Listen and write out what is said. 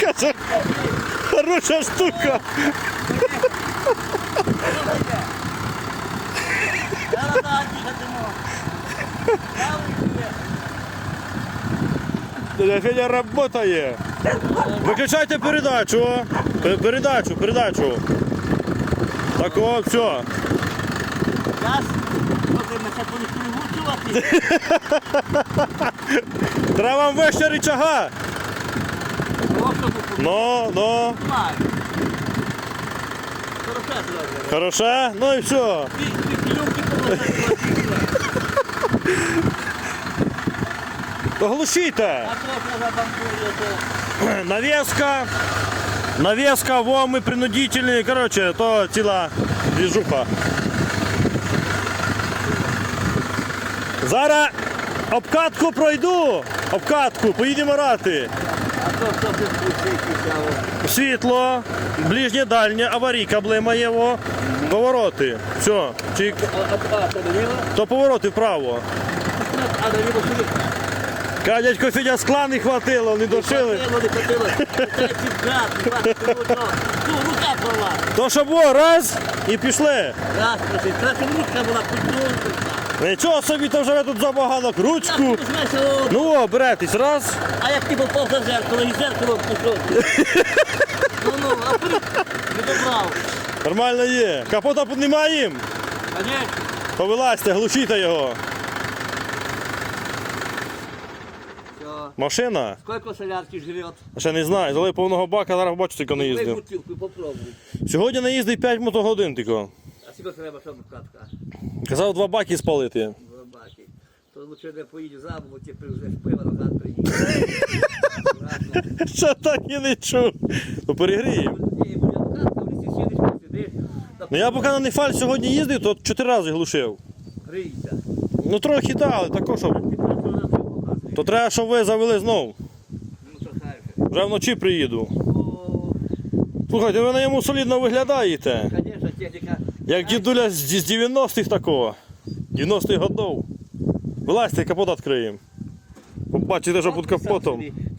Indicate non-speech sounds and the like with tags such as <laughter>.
Каже, хорошая штука. Федя работает. Выключайте передачу. Передачу, передачу. Так, вот все. Я ж, поки ми це будеш перевучувати, <laughs> Треба вам вище рычага. просто буду Ну, ну. знаю. Хороше зробили. Хороше? Ну і все. Ті ті пілюки положили. Оглушите. А то що забанкує, то Навеска. Навеска, во, ми принудительні. Короче, то ціла движуха. Зараз обкатку пройду. Обкатку, поїдемо рати. А то що Світло, ближнє дальнє, аварійка блимає, во. Повороти. Все. Чик. То повороти вправо. А довіло куди? Каже, дядько Федя скла не хватило, не дошили. Не хотіло. Це. Ну, рука права. То що було, раз і пішли. Раз, просить. Краще ручка була підтримка. Нічого собі, то вже ви тут забаганок, ручку. Ну, Ну, о, беретесь, раз. а як ти попав за зеркало і зеркало пішов. <laughs> Ну, ну, а при... Не добрав. Нормально є. Капота піднімаємо. Конечно. То вилазьте, глушите його. Все. Машина? Сколько солярки живет? Ще не знаю, залив повного бака, зараз бачу, тільки не Дай їздив. бутилку, попробуй. Сьогодні не їздив 5 мотогодин тільки. А треба, щоб катка? Казав два баки спалити. Два баки. То лучше не поїдь за ти привезеш пиво, назад приїдеш. Що так і не чув. То перегріємо. Ну я поки на Нефаль сьогодні їздив, то 4 рази глушив. Грійся. Ну трохи так, але також. щоб-. То треба, щоб ви завели знов. Ну. Вже вночі приїду. О, Слухайте, ви на йому солідно виглядаєте. Конечно, техніка. Як дідуля з з 90-х такого. 90-х годов. Вилазьте, капот відкриємо. Побачите, що під капотом.